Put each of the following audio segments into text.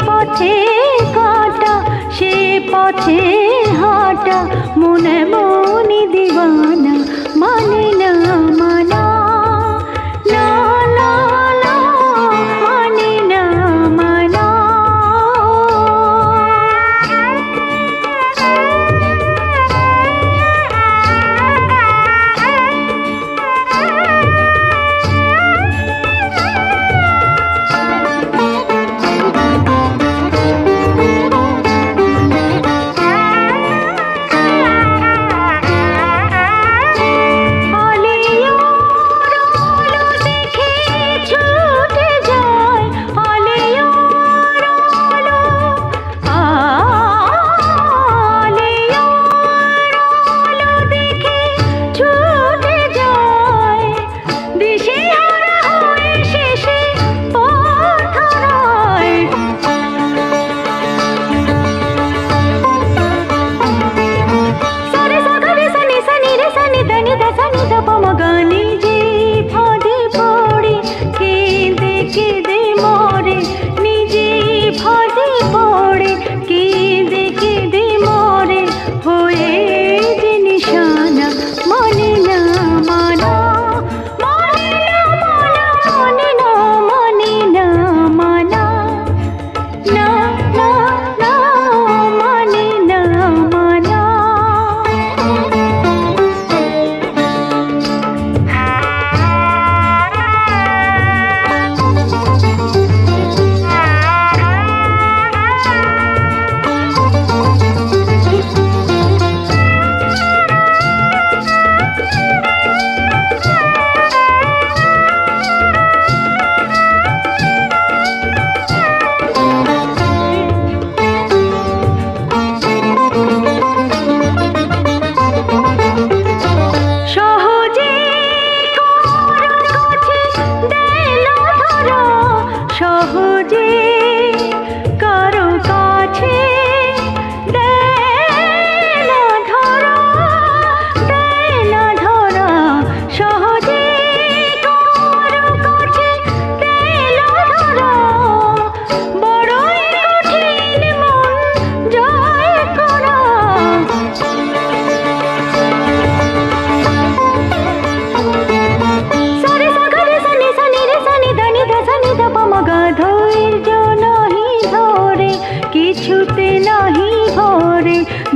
পথে কাটা সে পথে হাঁটা মনে মনি দিবানা মানে না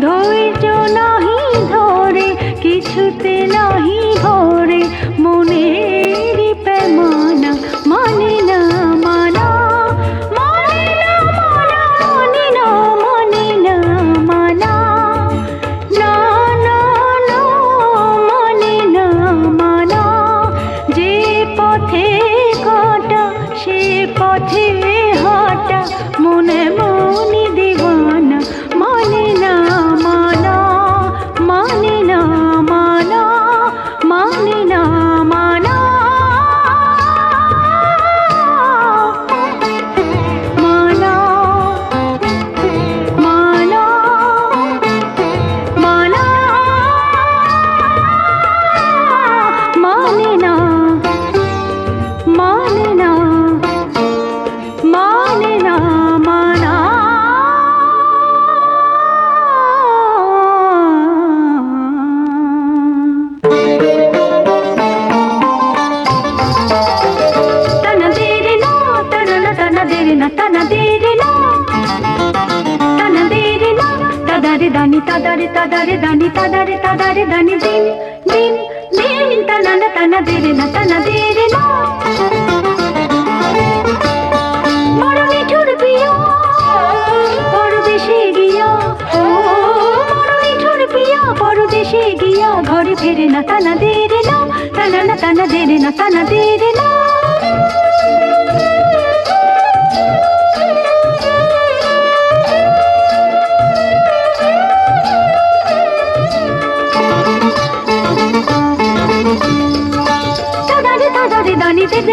ধৈর্য নাহি ধরে কিছুতে নাহি ধরে মনের পেমানা তাদারে দানি, তাদারে তাদারে দানি, তাদারে তাদারে দানি, দিন দিন দিন, তানা তানা দেরে না, তানা দেরে না। ঘরে ফেরে না, তানা দেরে না। তানা না, তানা দেরে না, তানা দেরে না।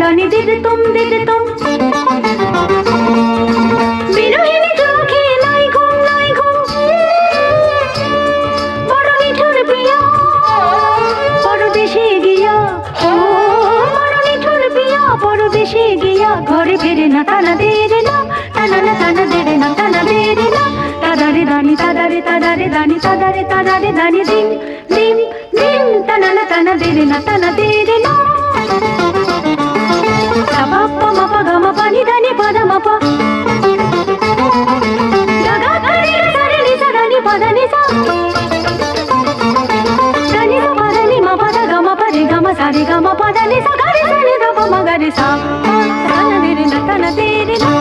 দানি দিদি তুম দিদি তুম। বিরোহিনী চোখে নাই ঘুম নাই ঘুম। বড় মিঠুর পিয়া পরদেশে গিয়া। ও বড় মিঠুর পিয়া পরদেশে গিয়া। ঘরে ফেরে না টানা দেরে না টানা না টানা দেরে না টানা দেরে না। তাদারে দানি, তাদারে তাদারে দানি, তাদারে তাদারে দানি দিন দিন দিন। টানা না টানা দেরে না টানা দেরে না। మగరి సా తన విరిన తన తీరినా